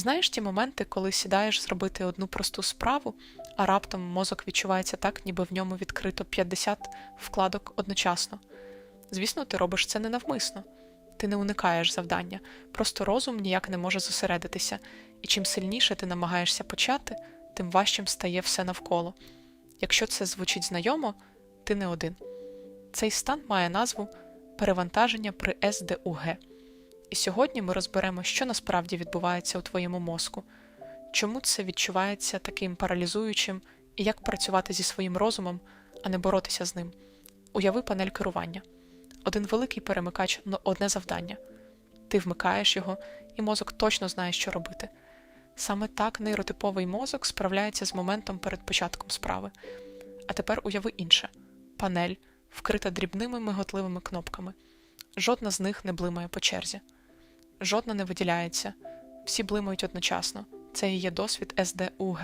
Знаєш ті моменти, коли сідаєш зробити одну просту справу, а раптом мозок відчувається так, ніби в ньому відкрито 50 вкладок одночасно. Звісно, ти робиш це ненавмисно. Ти не уникаєш завдання, просто розум ніяк не може зосередитися, і чим сильніше ти намагаєшся почати, тим важчим стає все навколо. Якщо це звучить знайомо, ти не один. Цей стан має назву перевантаження при СДУГ. І сьогодні ми розберемо, що насправді відбувається у твоєму мозку, чому це відчувається таким паралізуючим і як працювати зі своїм розумом, а не боротися з ним. Уяви панель керування. Один великий перемикач на одне завдання. Ти вмикаєш його, і мозок точно знає, що робити. Саме так нейротиповий мозок справляється з моментом перед початком справи. А тепер уяви інше: панель, вкрита дрібними миготливими кнопками. Жодна з них не блимає по черзі, жодна не виділяється, всі блимають одночасно. Це і є досвід СДУГ.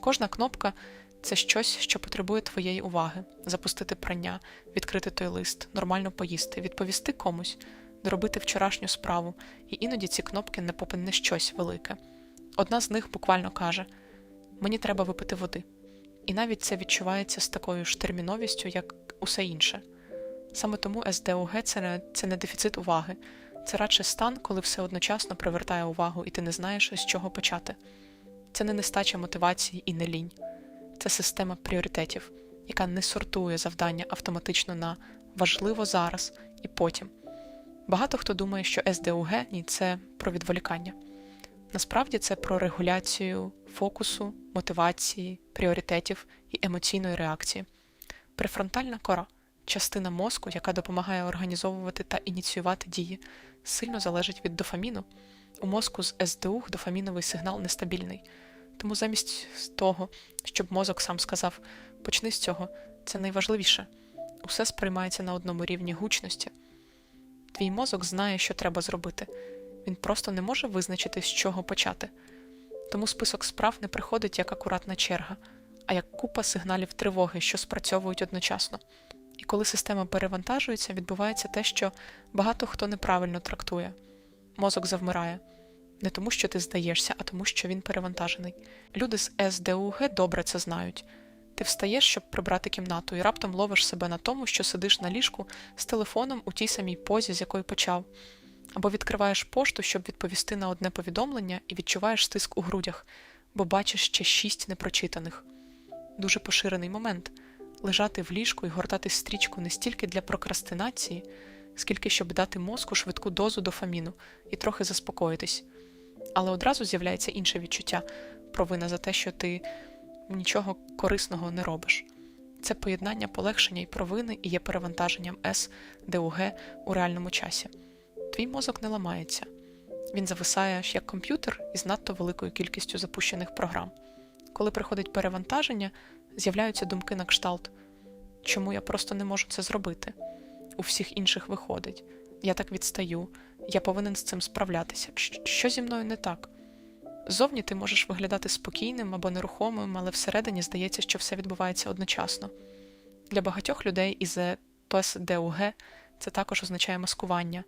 Кожна кнопка це щось, що потребує твоєї уваги: запустити прання, відкрити той лист, нормально поїсти, відповісти комусь, доробити вчорашню справу, і іноді ці кнопки не попинне щось велике. Одна з них буквально каже: Мені треба випити води. І навіть це відчувається з такою ж терміновістю, як усе інше. Саме тому СДУГ це не, це не дефіцит уваги, це радше стан, коли все одночасно привертає увагу, і ти не знаєш, з чого почати. Це не нестача мотивації і не лінь, це система пріоритетів, яка не сортує завдання автоматично на важливо зараз і потім. Багато хто думає, що СДУГ ні, це про відволікання. Насправді це про регуляцію фокусу, мотивації, пріоритетів і емоційної реакції. Префронтальна кора частина мозку, яка допомагає організовувати та ініціювати дії, сильно залежить від дофаміну. У мозку з СДУГ дофаміновий сигнал нестабільний. Тому замість того, щоб мозок сам сказав почни з цього, це найважливіше. Усе сприймається на одному рівні гучності. Твій мозок знає, що треба зробити. Він просто не може визначити, з чого почати. Тому список справ не приходить як акуратна черга, а як купа сигналів тривоги, що спрацьовують одночасно. Коли система перевантажується, відбувається те, що багато хто неправильно трактує. Мозок завмирає. Не тому, що ти здаєшся, а тому, що він перевантажений. Люди з СДУГ добре це знають. Ти встаєш, щоб прибрати кімнату, і раптом ловиш себе на тому, що сидиш на ліжку з телефоном у тій самій позі, з якої почав, або відкриваєш пошту, щоб відповісти на одне повідомлення, і відчуваєш стиск у грудях, бо бачиш ще шість непрочитаних. Дуже поширений момент лежати в ліжку і гортати стрічку не стільки для прокрастинації, скільки щоб дати мозку швидку дозу дофаміну і трохи заспокоїтись. Але одразу з'являється інше відчуття провина за те, що ти нічого корисного не робиш. Це поєднання полегшення і провини і є перевантаженням С, ДУГ у реальному часі. Твій мозок не ламається, він зависає як комп'ютер із надто великою кількістю запущених програм. Коли приходить перевантаження, з'являються думки на кшталт, чому я просто не можу це зробити? У всіх інших виходить. Я так відстаю, я повинен з цим справлятися. Що зі мною не так? Зовні ти можеш виглядати спокійним або нерухомим, але всередині здається, що все відбувається одночасно. Для багатьох людей із ПСДУГ це також означає маскування,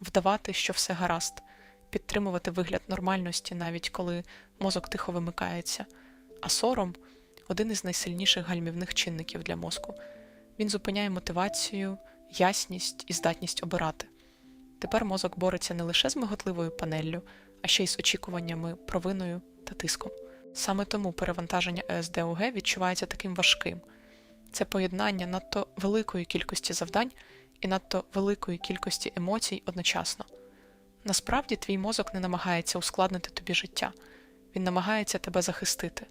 вдавати, що все гаразд, підтримувати вигляд нормальності, навіть коли мозок тихо вимикається, а сором один із найсильніших гальмівних чинників для мозку. Він зупиняє мотивацію, ясність і здатність обирати. Тепер мозок бореться не лише з миготливою панеллю, а ще й з очікуваннями, провиною та тиском. Саме тому перевантаження ЕСДУГ відчувається таким важким. Це поєднання надто великої кількості завдань і надто великої кількості емоцій одночасно. Насправді, твій мозок не намагається ускладнити тобі життя, він намагається тебе захистити.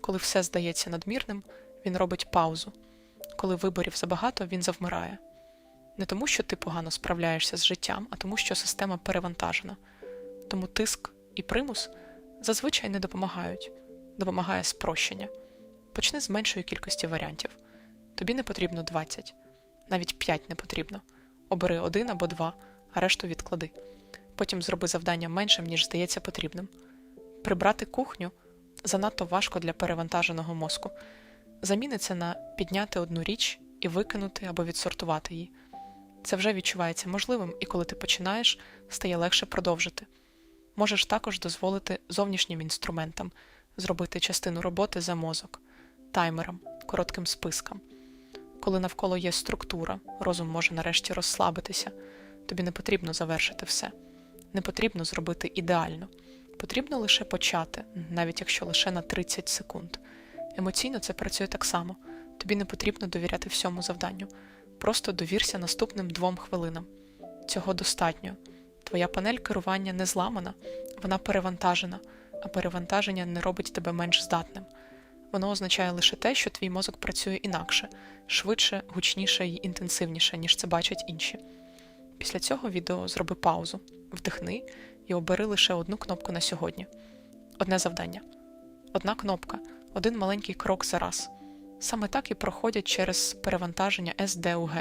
Коли все здається надмірним, він робить паузу. Коли виборів забагато, він завмирає. Не тому, що ти погано справляєшся з життям, а тому, що система перевантажена. Тому тиск і примус зазвичай не допомагають, допомагає спрощення. Почни з меншої кількості варіантів. Тобі не потрібно 20, навіть 5 не потрібно. Обери один або два, а решту відклади. Потім зроби завдання меншим, ніж здається потрібним. Прибрати кухню занадто важко для перевантаженого мозку. Заміни це на підняти одну річ і викинути або відсортувати її. Це вже відчувається можливим, і коли ти починаєш, стає легше продовжити. Можеш також дозволити зовнішнім інструментам зробити частину роботи за мозок, таймером, коротким списком. Коли навколо є структура, розум може нарешті розслабитися. Тобі не потрібно завершити все, не потрібно зробити ідеально. Потрібно лише почати, навіть якщо лише на 30 секунд. Емоційно це працює так само. Тобі не потрібно довіряти всьому завданню. Просто довірся наступним двом хвилинам. Цього достатньо. Твоя панель керування не зламана, вона перевантажена, а перевантаження не робить тебе менш здатним. Воно означає лише те, що твій мозок працює інакше, швидше, гучніше і інтенсивніше, ніж це бачать інші. Після цього відео зроби паузу, вдихни і обери лише одну кнопку на сьогодні. Одне завдання. Одна кнопка, один маленький крок за раз. Саме так і проходять через перевантаження СДУГ.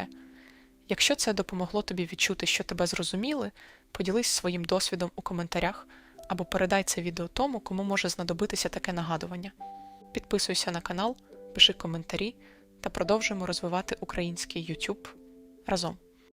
Якщо це допомогло тобі відчути, що тебе зрозуміли, поділись своїм досвідом у коментарях або передай це відео тому, кому може знадобитися таке нагадування. Підписуйся на канал, пиши коментарі та продовжуємо розвивати український YouTube разом.